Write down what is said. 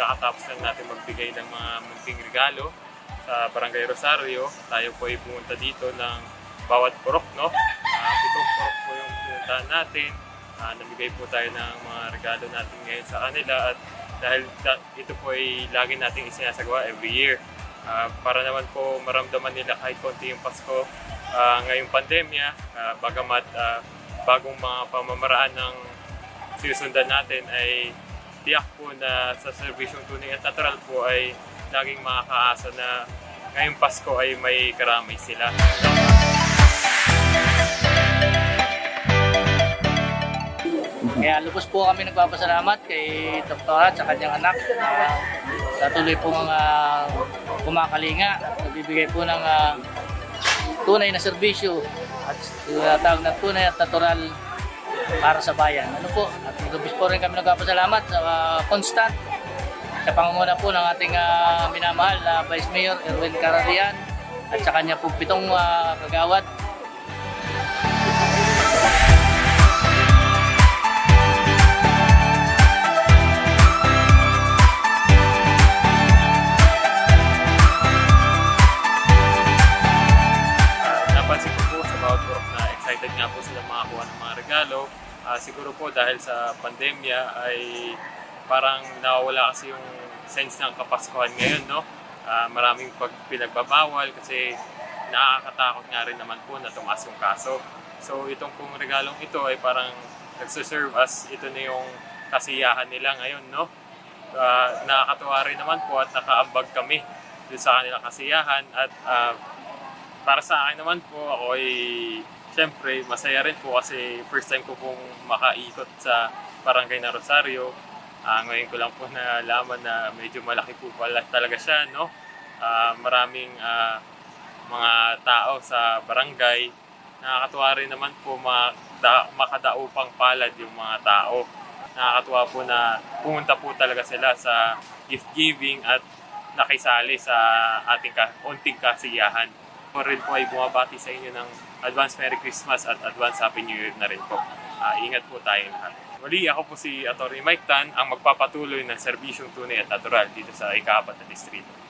kakatapos lang natin magbigay ng mga munting regalo sa Barangay Rosario. Tayo po ay pumunta dito ng bawat purok, no? Uh, pitong purok po yung pinuntahan natin. Ah, namigay po tayo ng mga regalo natin ngayon sa kanila at dahil da- ito po ay lagi nating isinasagawa every year. Ah, para naman po maramdaman nila kahit konti yung Pasko ah, ngayong pandemya, ah, bagamat ah, bagong mga pamamaraan ng sinusundan natin ay tiyak po na sa serbisyong tunay at natural po ay laging makakaasa na ngayong Pasko ay may karamay sila. Kaya lubos po kami nagpapasalamat kay Doktora at sa kanyang anak na patuloy po mga kumakalinga at nagbibigay po ng ah, tunay na serbisyo at tinatawag na tunay at natural para sa bayan. Ano po? At lubos po rin kami nagpapasalamat sa ah, constant sa pangunguna po ng ating ah, minamahal na Vice Mayor Erwin Cararian at sa kanya po pitong ah, kagawad makakuha ng mga regalo. Ah, siguro po dahil sa pandemya ay parang nawawala kasi yung sense ng kapaskuhan ngayon, no? Ah, maraming pag pinagbabawal kasi nakakatakot nga rin naman po na tumaas yung kaso. So itong pong regalong ito ay parang nagsiserve as ito na yung kasiyahan nila ngayon, no? Ah, nakakatuwa rin naman po at nakaambag kami sa kanilang kasiyahan at ah, para sa akin naman po, ako ay syempre masaya rin po kasi first time ko pong makaikot sa barangay na Rosario. Ah, ngayon ko lang po nalaman na medyo malaki po pala talaga siya, no? Ah, maraming ah, mga tao sa barangay. Nakakatuwa rin naman po makada, makadaupang palad yung mga tao. Nakakatuwa po na pumunta po talaga sila sa gift giving at nakisali sa ating ka, unting kasiyahan. Ako rin po ay bumabati sa inyo ng advance Merry Christmas at advance Happy New Year na rin po. Ah, ingat po tayo lahat. Muli, ako po si Atty. Mike Tan, ang magpapatuloy ng serbisyong tunay at natural dito sa ika-apat na distrito.